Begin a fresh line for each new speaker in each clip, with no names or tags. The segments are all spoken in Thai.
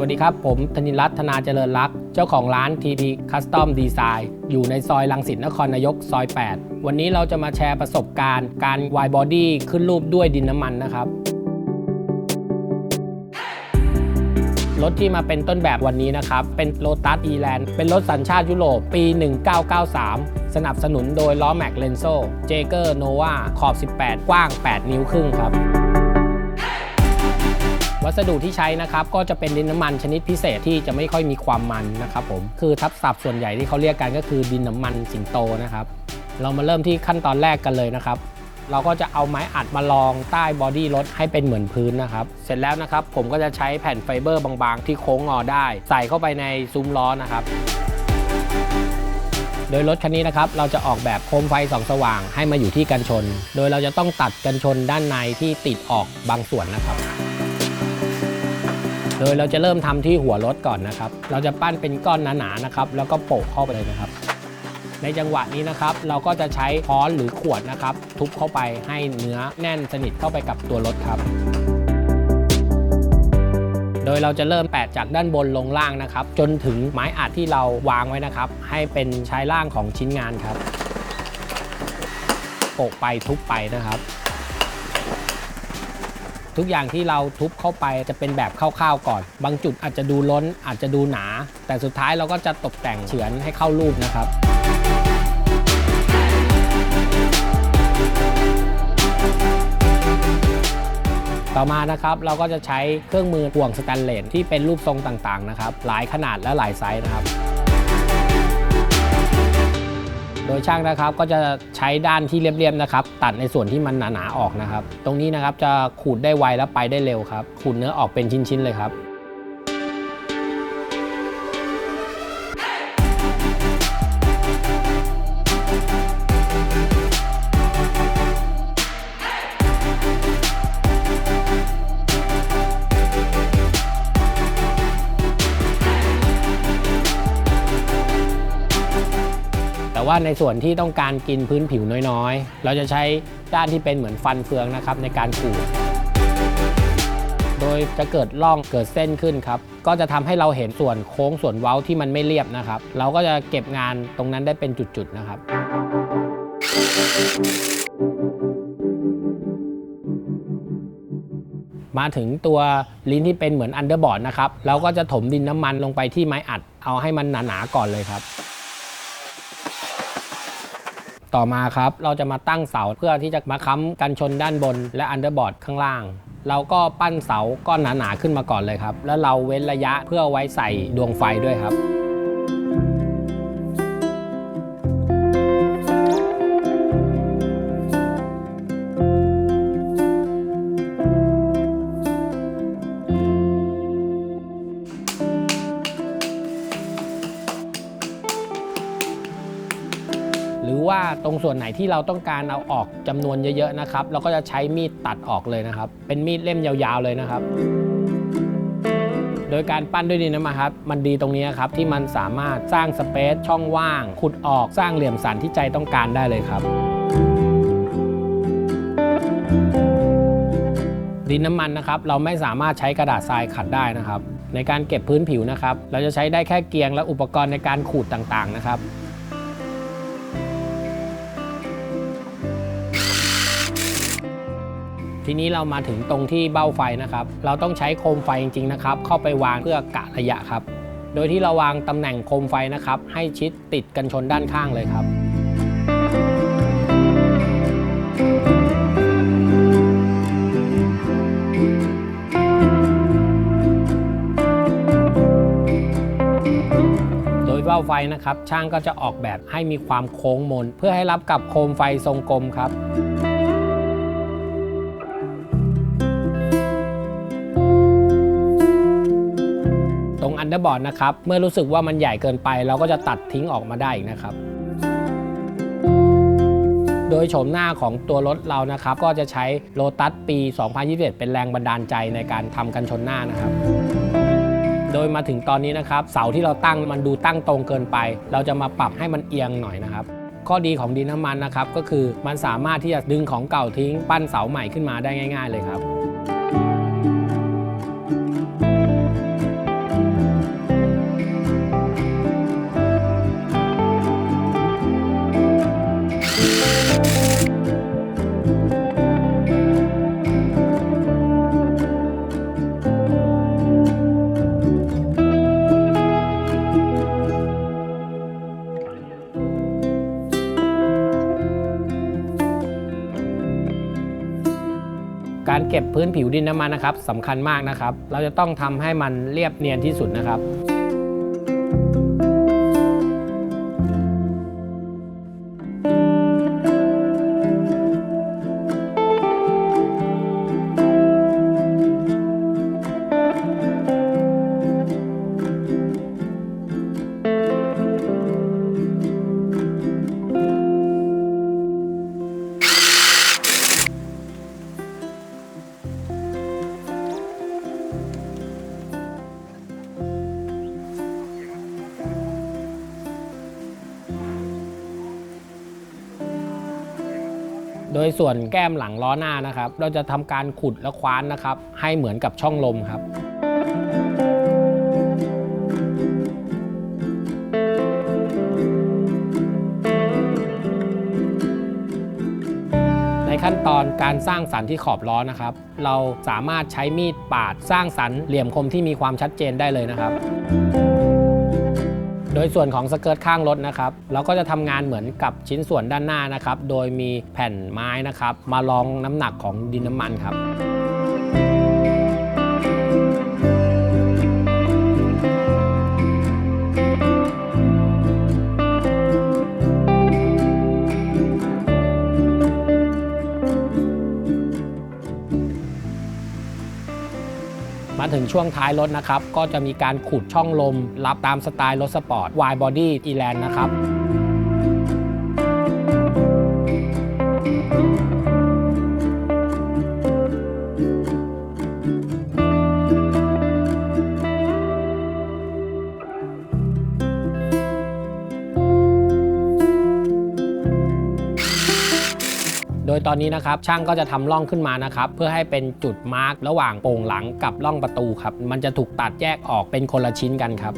วัสดีครับ ผมธนินรัตน์ธนาเจริญรัก เจ้าของร้าน TP Custom Design อยู่ในซอยลังสิตนครนายกซอย 8 วันนี้เราจะมาแชร์ประสบการณ์ การ wide body ขึ้นรูปด้วยดินน้ำมันนะครับ รถที่มาเป็นต้นแบบวันนี้นะครับ เป็น Lotus E-Land เป็นรถสัญชาติยุโรปปี 1993 สนับสนุนโดยล้อแม็กเลนโซเจเกอร์โนวาขอบ 18 กว้าง 8 นิ้วครึ่งครับ วัสดุที่ใช้นะครับก็จะเป็นดินน้ำมันชนิดพิเศษที่จะไม่ค่อยมีความมันนะครับผมคือทับศัพท์ส่วนใหญ่ที่เขาเรียกกันก็คือดินน้ำมันสิงโตนะครับ เรามาเริ่มที่ขั้นตอนแรกกันเลยนะครับ เราก็จะเอาไม้อัดมาลองใต้บอดี้รถให้เป็นเหมือนพื้นนะครับ เสร็จแล้วนะครับ ผมก็จะใช้แผ่นไฟเบอร์บางๆ ที่โค้งงอได้ ใส่เข้าไปในซุ้มล้อนะครับโดยรถคันนี้นะครับเราจะออกแบบโคมไฟสองสว่างให้มาอยู่ที่กันชน โดยเราจะต้องตัดกันชนด้านในที่ติดออกบางส่วนนะครับ โดยเราจะเริ่มทำที่หัวรถก่อนนะครับ เราจะปั้นเป็นก้อนหนาๆนะครับ แล้วก็โปะเข้าไปเลยนะครับ ในจังหวะนี้นะครับ เราก็จะใช้ค้อนหรือขวดนะครับ ทุบเข้าไปให้เนื้อแน่นสนิทเข้าไปกับตัวรถครับ โดยเราจะเริ่มแปะจากด้านบนลงล่างนะครับ จนถึงไม้อัดที่เราวางไว้นะครับ ให้เป็นชายล่างของชิ้นงานครับโปะไปทุบไปนะครับ ทุกอย่างที่เราทุบเข้าไปจะเป็นแบบคร่าวๆก่อน บางจุดอาจจะดูล้นอาจจะดูหนา แต่สุดท้ายเราก็จะตกแต่งเฉือนให้เข้ารูปนะครับต่อมานะครับเราก็จะใช้เครื่องมือห่วงสแตนเลสที่เป็นรูปทรงต่างๆนะครับหลายขนาดและหลายไซส์นะครับ ดยช่างนะครับก็จะใช้ด้านที่เรียบๆนะครับ ตัดในส่วนที่มันหนาๆออกนะครับ ตรงนี้นะครับจะขูดได้ไวและไปได้เร็วครับ ขูดเนื้อออกเป็นชิ้นๆเลยครับ แต่ว่าในส่วนที่ต้องการกินพื้นผิวน้อยๆ เราจะใช้ด้านที่เป็นเหมือนฟันเฟืองนะครับในการขูดโดยจะเกิดร่องเกิดเส้นขึ้นครับ ก็จะทำให้เราเห็นส่วนโค้งส่วนเว้าที่มันไม่เรียบนะครับ เราก็จะเก็บงานตรงนั้นได้เป็นจุดๆนะครับ มาถึงตัวลิ้นที่เป็นเหมือนอันเดอร์บอร์ดนะครับ เราก็จะถมดินน้ำมันลงไปที่ไม้อัด เอาให้มันหนาๆก่อนเลยครับ ต่อมาครับเราจะมาตั้งเสาเพื่อที่จะมาค้ำกันชนด้านบน และอันเดอร์บอร์ดข้างล่าง เราก็ปั้นเสาก้อนหนาๆขึ้นมาก่อนเลยครับ แล้วเราเว้นระยะเพื่อไว้ใส่ดวงไฟด้วยครับ ส่วนไหนที่เราต้องการเอาออกจำนวนเยอะๆนะครับ เราก็จะใช้มีดตัดออกเลยนะครับ เป็นมีดเล่มยาวๆเลยนะครับโดยการปั้นด้วยดินน้ำมันครับ มันดีตรงนี้ครับ ที่มันสามารถสร้างสเปซช่องว่าง ขุดออกสร้างเหลี่ยมสันที่ใจต้องการได้เลยครับ ดินน้ำมันนะครับ เราไม่สามารถใช้กระดาษทรายขัดได้นะครับ ในการเก็บพื้นผิวนะครับ เราจะใช้ได้แค่เกียงและอุปกรณ์ในการขูดต่างๆนะครับ ทีนี้เรามาถึงตรงที่เบ้าไฟนะครับ เราต้องใช้โคมไฟจริงๆนะครับ เข้าไปวางเพื่อกะระยะครับ โดยที่เราวางตำแหน่งโคมไฟนะครับ ให้ชิดติดกันชนด้านข้างเลยครับโดยเบ้าไฟนะครับช่างก็จะออกแบบให้มีความโค้งมน เพื่อให้รับกับโคมไฟทรงกลมครับ เดอร์บอร์ดนะครับ เมื่อรู้สึกว่ามันใหญ่เกินไป เราก็จะตัดทิ้งออกมาได้อีกนะครับ โดยโฉมหน้าของตัวรถเรานะครับ ก็จะใช้โลตัสปี 2021 เป็นแรงบันดาลใจในการทำกันชนหน้านะครับโดยมาถึงตอนนี้นะครับเสาที่เราตั้งมันดูตั้งตรงเกินไป เราจะมาปรับให้มันเอียงหน่อยนะครับ ข้อดีของดินน้ำมันนะครับ ก็คือมันสามารถที่จะดึงของเก่าทิ้ง ปั้นเสาใหม่ขึ้นมาได้ง่าย ๆ เลยครับ การเก็บพื้นผิวดินน้ำมันนะครับสำคัญมากนะครับ เราจะต้องทำให้มันเรียบเนียนที่สุดนะครับ ดยส่วนแก้มหลังล้อหน้านะครับ เราจะทำการขุดและคว้านนะครับ ให้เหมือนกับช่องลมครับในขั้นตอนการสร้างสรรค์ที่ขอบล้อนะครับ เราสามารถใช้มีดปาดสร้างสรรค์เหลี่ยมคมที่มีความชัดเจนได้เลยนะครับ โดยส่วนของสเกิร์ตข้างรถนะครับเราก็จะทำงานเหมือนกับชิ้นส่วนด้านหน้านะครับ โดยมีแผ่นไม้นะครับ มารองน้ำหนักของดินน้ำมันครับ ถึงช่วงท้ายรถนะครับ ก็จะมีการขุดช่องลมรับตามสไตล์รถสปอร์ต wide body e l a n นะครับ นี้นะครับช่างก็จะทำร่องขึ้นมานะครับเพื่อให้เป็นจุดมาร์กระหว่างโป่งหลังกับร่องประตูครับมันจะถูกตัดแยกออกเป็นคนละชิ้นกันครับ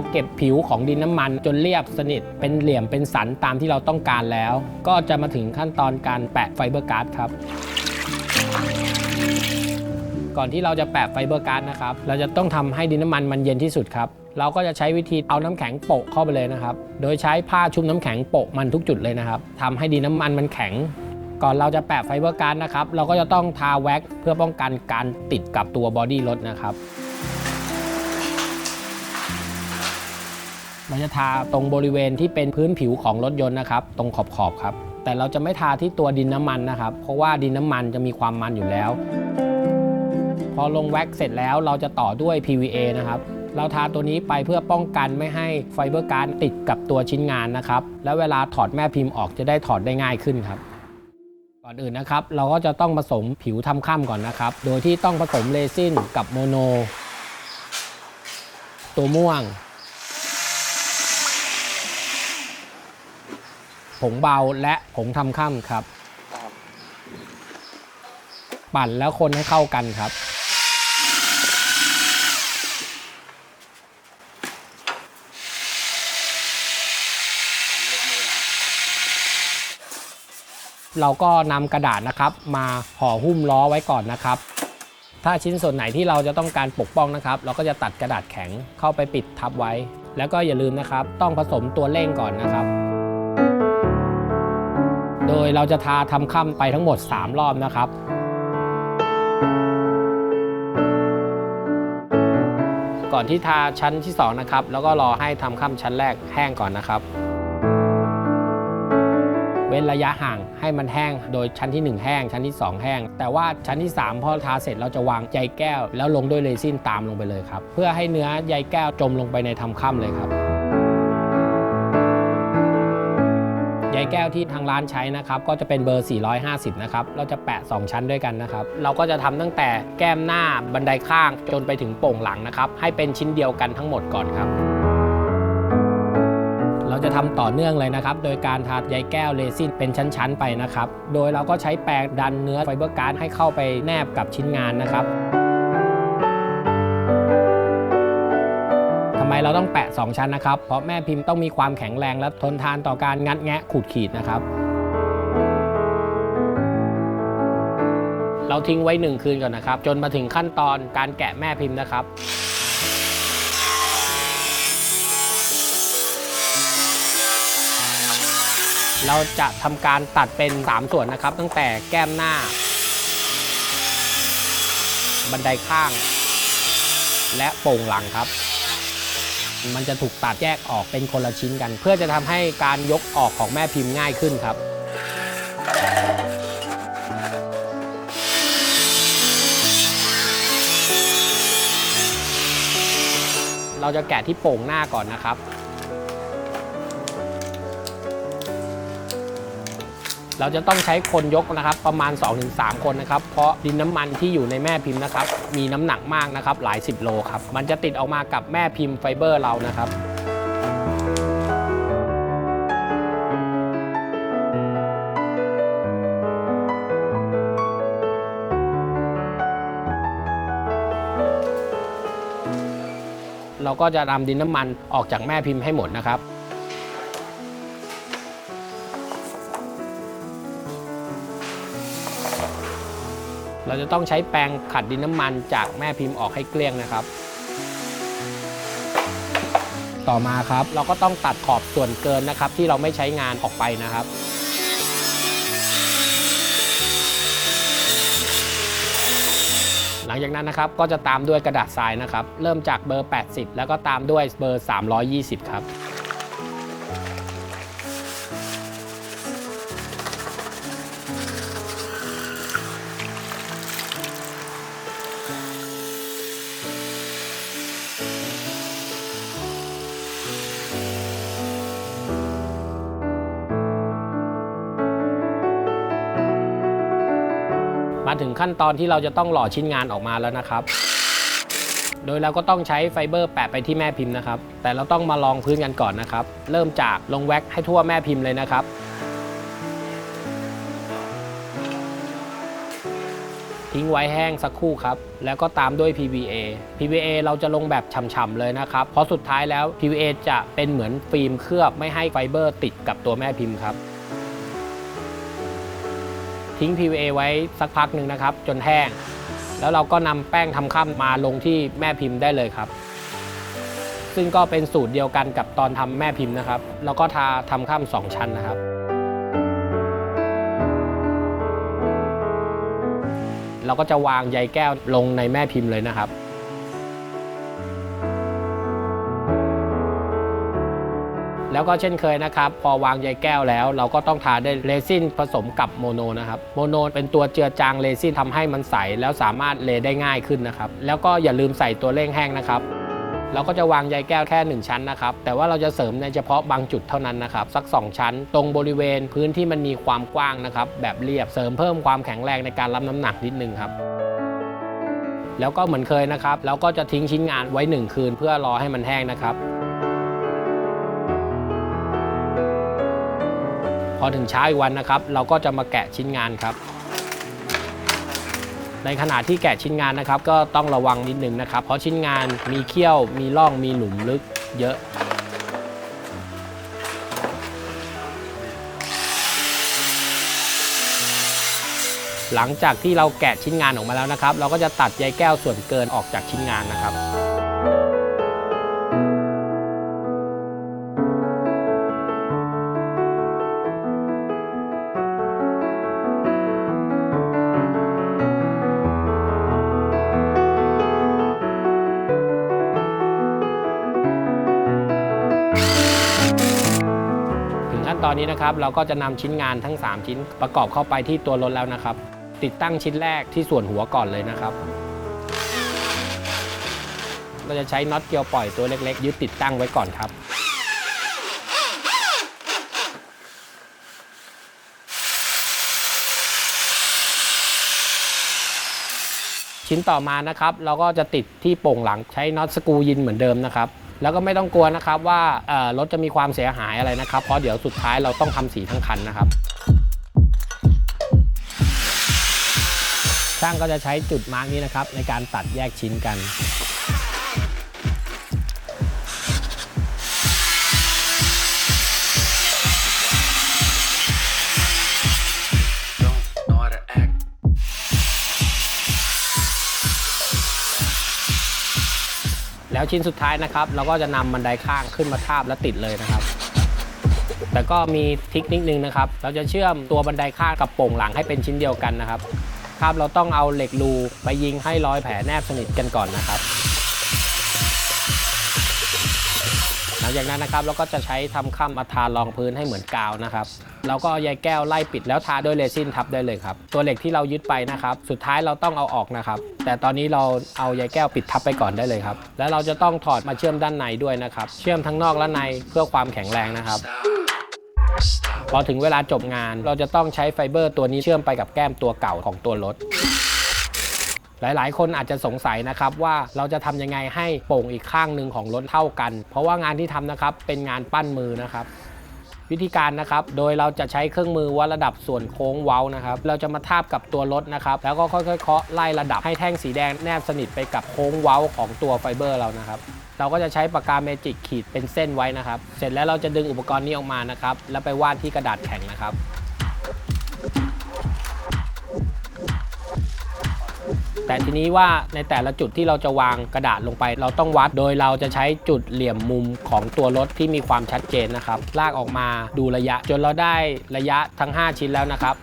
เราเก็บผิวของดินน้ำมันจนเรียบสนิท เป็นเหลี่ยมเป็นสันตามที่เราต้องการแล้ว ก็จะมาถึงขั้นตอนการแปะไฟเบอร์การ์ดครับก่อนที่เราจะแปะไฟเบอร์การ์ดนะครับ เราจะต้องทำให้ดินน้ำมันมันเย็นที่สุดครับ เราก็จะใช้วิธีเอาน้ำแข็งโปะเข้าไปเลยนะครับ โดยใช้ผ้าชุบน้ำแข็งโปะมันทุกจุดเลยนะครับทำให้ดินน้ำมันมันแข็ง ก่อนเราจะแปะไฟเบอร์การ์ดนะครับ เราก็จะต้องทาแว็กเพื่อป้องกันการติดกับตัวบอดี้รถนะครับ เราจะทาตรงบริเวณที่เป็นพื้นผิวของรถยนต์นะครับ ตรงขอบขอบครับ แต่เราจะไม่ทาที่ตัวดินน้ำมันนะครับ เพราะว่าดินน้ำมันจะมีความมันอยู่แล้ว พอลงแว็กเสร็จแล้วเราจะต่อด้วย PVA นะครับเราทาตัวนี้ไปเพื่อป้องกันไม่ให้ไฟเบอร์การ์ดติดกับตัวชิ้นงานนะครับ แล้วเวลาถอดแม่พิมพ์ออกจะได้ถอดได้ง่ายขึ้นครับ ก่อนอื่นนะครับ เราก็จะต้องผสมผิวทำข้ามก่อนนะครับ โดยที่ต้องผสมเรซินกับโมโน ตัวม่วง ผงเบาและผงทำข้ามครับ ปั่นแล้วคนให้เข้ากันครับ เราก็นำกระดาษนะครับ มาห่อหุ้มล้อไว้ก่อนนะครับ ถ้าชิ้นส่วนไหนที่เราจะต้องการปกป้องนะครับ เราก็จะตัดกระดาษแข็งเข้าไปปิดทับไว้ แล้วก็อย่าลืมนะครับ ต้องผสมตัวเร่งก่อนนะครับโด ยเราจะทาทำค่ำไปทั้งหมด 3 รอบนะครับ ก่อนที่ทาชั้นที่ 2 นะครับ แล้วก็รอให้ทำค่ำชั้นแรกแห้งก่อนนะครับ เว้นระยะห่างให้มันแห้งโดยชั้นที่ 1 แห้งชั้นที่ 2 แห้ง แต่ว่าชั้นที่ 3 พอทาเสร็จเราจะวางใยแก้ว แล้วลงด้วยเรซินตามลงไปเลยครับ เพื่อให้เนื้อใยแก้วจมลงไปในทำค่ำเลยครับ ใยแก้วที่ทางร้านใช้นะครับก็จะเป็นเบอร์ 450 นะครับ เราจะแปะ 2 ชั้นด้วยกันนะครับ เราก็จะทำตั้งแต่แก้มหน้าบันไดข้างจนไปถึงโป่งหลังนะครับ ให้เป็นชิ้นเดียวกันทั้งหมดก่อนครับ เราจะทำต่อเนื่องเลยนะครับ โดยการทาใยแก้วเรซินเป็นชั้น ๆ ไปนะครับ โดยเราก็ใช้แปรงดันเนื้อไฟเบอร์การ์ดให้เข้าไปแนบกับชิ้นงานนะครับ ไมเราต้องแปะ 2 ชั้นนะครับ เพราะแม่พิมพ์ต้องมีความแข็งแรงและทนทานต่อการงัดแงะขูดขีดนะครับ เราทิ้งไว้ 1 คืนก่อนนะครับ จนมาถึงขั้นตอนการแกะแม่พิมพ์นะครับเราจะทำการตัดเป็น 3 ส่วนนะครับ ตั้งแต่แก้มหน้า บันไดข้าง และโป่งหลังครับ มันจะถูกตัดแยกออกเป็นคนละชิ้นกัน เพื่อจะทำให้การยกออกของแม่พิมพ์ง่ายขึ้นครับเราจะแกะที่โป่งหน้าก่อนนะครับ เราจะต้องใช้คนยกนะครับประมาณ 2-3 คนนะครับ เพราะดินน้ำมันที่อยู่ในแม่พิมพ์นะครับ มีน้ำหนักมากนะครับหลาย 10 โลครับ มันจะติดออกมากับแม่พิมพ์ไฟเบอร์เรานะครับเราก็จะนำดินน้ำมันออกจากแม่พิมพ์ให้หมดนะครับ เราจะต้องใช้แปรงขัดดินน้ำมันจากแม่พิมพ์ออกให้เกลี้ยงนะครับ ต่อมาครับเราก็ต้องตัดขอบส่วนเกินนะครับ ที่เราไม่ใช้งานออกไปนะครับหลังจากนั้นนะครับก็จะตามด้วยกระดาษทรายนะครับ เริ่มจากเบอร์ 80 แล้วก็ตามด้วยเบอร์ 320 ครับ มาถึงขั้นตอนที่เราจะต้องหล่อชิ้นงานออกมาแล้วนะครับ โดยเราก็ต้องใช้ไฟเบอร์แปะไปที่แม่พิมพ์นะครับ แต่เราต้องมาลองพื้นกันก่อนนะครับ เริ่มจากลงแว็กให้ทั่วแม่พิมพ์เลยนะครับทิ้งไว้แห้งสักครู่ครับ แล้วก็ตามด้วย PVA PVA เราจะลงแบบฉ่ำๆเลยนะครับ เพราะสุดท้ายแล้ว PVA จะเป็นเหมือนฟิล์มเคลือบไม่ให้ไฟเบอร์ติดกับตัวแม่พิมพ์ครับ ทิ้ง PVA ไว้สักพักหนึ่งนะครับ จนแห้ง แล้วเราก็นำแป้งทำข้ามมาลงที่แม่พิมพ์ได้เลยครับ ซึ่งก็เป็นสูตรเดียวกันกับตอนทำแม่พิมพ์นะครับ แล้วก็ทาทำข้ามสองชั้นนะครับเราก็จะวางใยแก้วลงในแม่พิมพ์เลยนะครับ แล้วก็เช่นเคยนะครับพอวางใยแก้วแล้ว เราก็ต้องทาด้วยเรซินผสมกับโมโนนะครับโมโนเป็นตัวเจือจางเรซินทำให้มันใสแล้วสามารถเลได้ง่ายขึ้นนะครับแล้วก็อย่าลืมใส่ตัวเร่งแห้งนะครับเราก็จะวางใยแก้วแค่ 1 ชั้นนะครับ แต่ว่าเราจะเสริมในเฉพาะบางจุดเท่านั้นนะครับ สัก 2 ชั้น ตรงบริเวณพื้นที่มันมีความกว้างนะครับ แบบเรียบเสริมเพิ่มความแข็งแรงในการรับน้ำหนักนิดนึงครับ แล้วก็เหมือนเคยนะครับ เราก็จะทิ้งชิ้นงานไว้ 1 คืนเพื่อรอให้มันแห้งนะครับ พอถึงเช้าอีกวันนะครับ เราก็จะมาแกะชิ้นงานครับ ในขณะที่แกะชิ้นงานนะครับ ก็ต้องระวังนิดนึงนะครับ เพราะชิ้นงานมีเขี้ยว มีร่องมีหลุมลึกเยอะหลังจากที่เราแกะชิ้นงานออกมาแล้วนะครับ เราก็จะตัดใยแก้วส่วนเกินออกจากชิ้นงานนะครับ นี้นะครับเราก็จะนำชิ้นงานทั้ง 3 ชิ้นประกอบเข้าไปที่ตัวรถแล้วนะครับ ติดตั้งชิ้นแรกที่ส่วนหัวก่อนเลยนะครับ เราจะใช้น็อตเกลียวปล่อยตัวเล็กๆ ยึดติดตั้งไว้ก่อนครับชิ้นต่อมานะครับ เราก็จะติดที่โป่งหลังใช้น็อตสกูยินเหมือนเดิมนะครับ แล้วก็ไม่ต้องกลัวนะครับว่ารถจะมีความเสียหายอะไรนะครับ เพราะเดี๋ยวสุดท้ายเราต้องทำสีทั้งคันนะครับ ช่างก็จะใช้จุดมาร์กนี้นะครับในการตัดแยกชิ้นกัน แล้วชิ้นสุดท้ายนะครับ เราก็จะนำบันไดข้างขึ้นมาทาบและติดเลยนะครับ แต่ก็มีทิคนิดนึงนะครับ เราจะเชื่อมตัวบันไดข้างกับโป่งหลังให้เป็นชิ้นเดียวกันนะครับ ครับเราต้องเอาเหล็กรูไปยิงให้รอยแผลแนบสนิทกันก่อนนะครับ จากนั้นนะครับเราก็จะใช้ทำข้ามมาทารองพื้นให้เหมือนกาวนะครับเราก็เอาใยแก้วไล่ปิดแล้วทาด้วยเรซินทับได้เลยครับ ตัวเหล็กที่เรายึดไปนะครับ สุดท้ายเราต้องเอาออกนะครับ แต่ตอนนี้เราเอาใยแก้วปิดทับไปก่อนได้เลยครับ แล้วเราจะต้องถอดมาเชื่อมด้านในด้วยนะครับ เชื่อมทั้งนอกและในเพื่อความแข็งแรงนะครับพอถึงเวลาจบงานเราจะต้องใช้ไฟเบอร์ตัวนี้เชื่อมไปกับแก้มตัวเก่าของตัวรถ หลาย ๆ คนอาจจะสงสัยนะครับว่าเราจะทำยังไงให้โป่งอีกข้างหนึ่งของรถเท่ากัน เพราะว่างานที่ทำนะครับเป็นงานปั้นมือนะครับ วิธีการนะครับ โดยเราจะใช้เครื่องมือวัดระดับส่วนโค้งเว้านะครับ เราจะมาทาบกับตัวรถนะครับ แล้วก็ค่อยๆเคาะไล่ระดับให้แท่งสีแดงแนบสนิทไปกับโค้งเว้าของตัวไฟเบอร์เรานะครับเราก็จะใช้ปากกาเมจิกขีดเป็นเส้นไว้นะครับ เสร็จแล้วเราจะดึงอุปกรณ์นี้ออกมานะครับ แล้วไปวาดที่กระดาษแข็งนะครับ แต่ทีนี้ว่าในแต่ละจุดที่เราจะวางกระดาษลงไป เราต้องวัดโดยเราจะใช้จุดเหลี่ยมมุมของตัวรถที่มีความชัดเจนนะครับลากออกมาดูระยะ จนเราได้ระยะทั้ง 5 ชิ้นแล้วนะครับ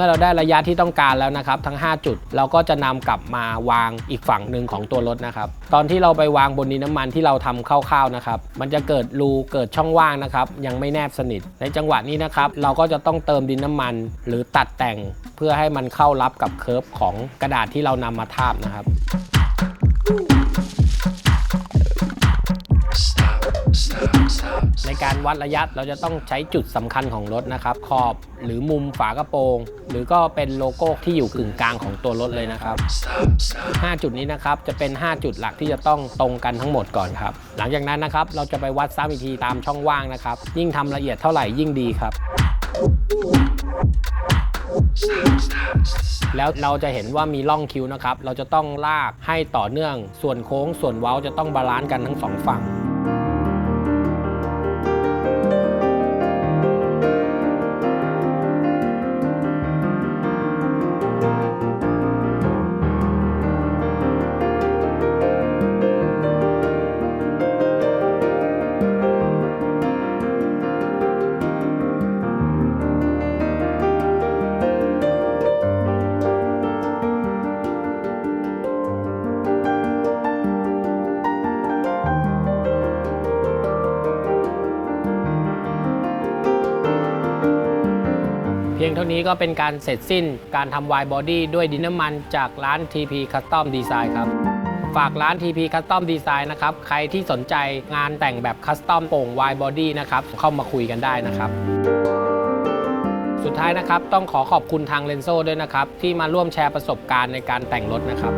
มื่อเราได้ระยะที่ต้องการแล้วนะครับ ทั้ง 5 จุด เราก็จะนำกลับมาวางอีกฝั่งหนึ่งของตัวรถนะครับ ตอนที่เราไปวางบนดินน้ำมันที่เราทำคร่าวๆนะครับ มันจะเกิดรูเกิดช่องว่างนะครับ ยังไม่แนบสนิท ในจังหวะนี้นะครับ เราก็จะต้องเติมดินน้ำมัน หรือตัดแต่งเพื่อให้มันเข้ารับกับเคิร์ฟของกระดาษที่เรานำมาทาบนะครับ การวัดระยะเราจะต้องใช้จุดสำคัญของรถนะครับ ขอบหรือมุมฝากระโปรง หรือก็เป็นโลโก้ที่อยู่กึ่งกลางของตัวรถเลยนะครับ 5 จุดนี้นะครับจะเป็น 5 จุดหลักที่จะต้องตรงกันทั้งหมดก่อนครับ หลังจากนั้นนะครับเราจะไปวัดซ้ำอีกทีตามช่องว่างนะครับ ยิ่งทำละเอียดเท่าไหร่ยิ่งดีครับแล้วเราจะเห็นว่ามีร่องคิ้วนะครับ เราจะต้องลากให้ต่อเนื่อง ส่วนโค้ง ส่วนเว้าจะต้องบาลานซ์กันทั้งสองฝั่ง นี้ก็เป็นการเสร็จสิ้นการทำวายบอดี้ด้วยดินน้ำมันจากร้าน TP Custom Design ครับ ฝากร้าน TP Custom Design นะครับ ใครที่สนใจงานแต่งแบบคัสตอมโป่งวายบอดี้นะครับ เข้ามาคุยกันได้นะครับสุดท้ายนะครับ ต้องขอขอบคุณทางเลนโซด้วยนะครับ ที่มาร่วมแชร์ประสบการณ์ในการแต่งรถนะครับ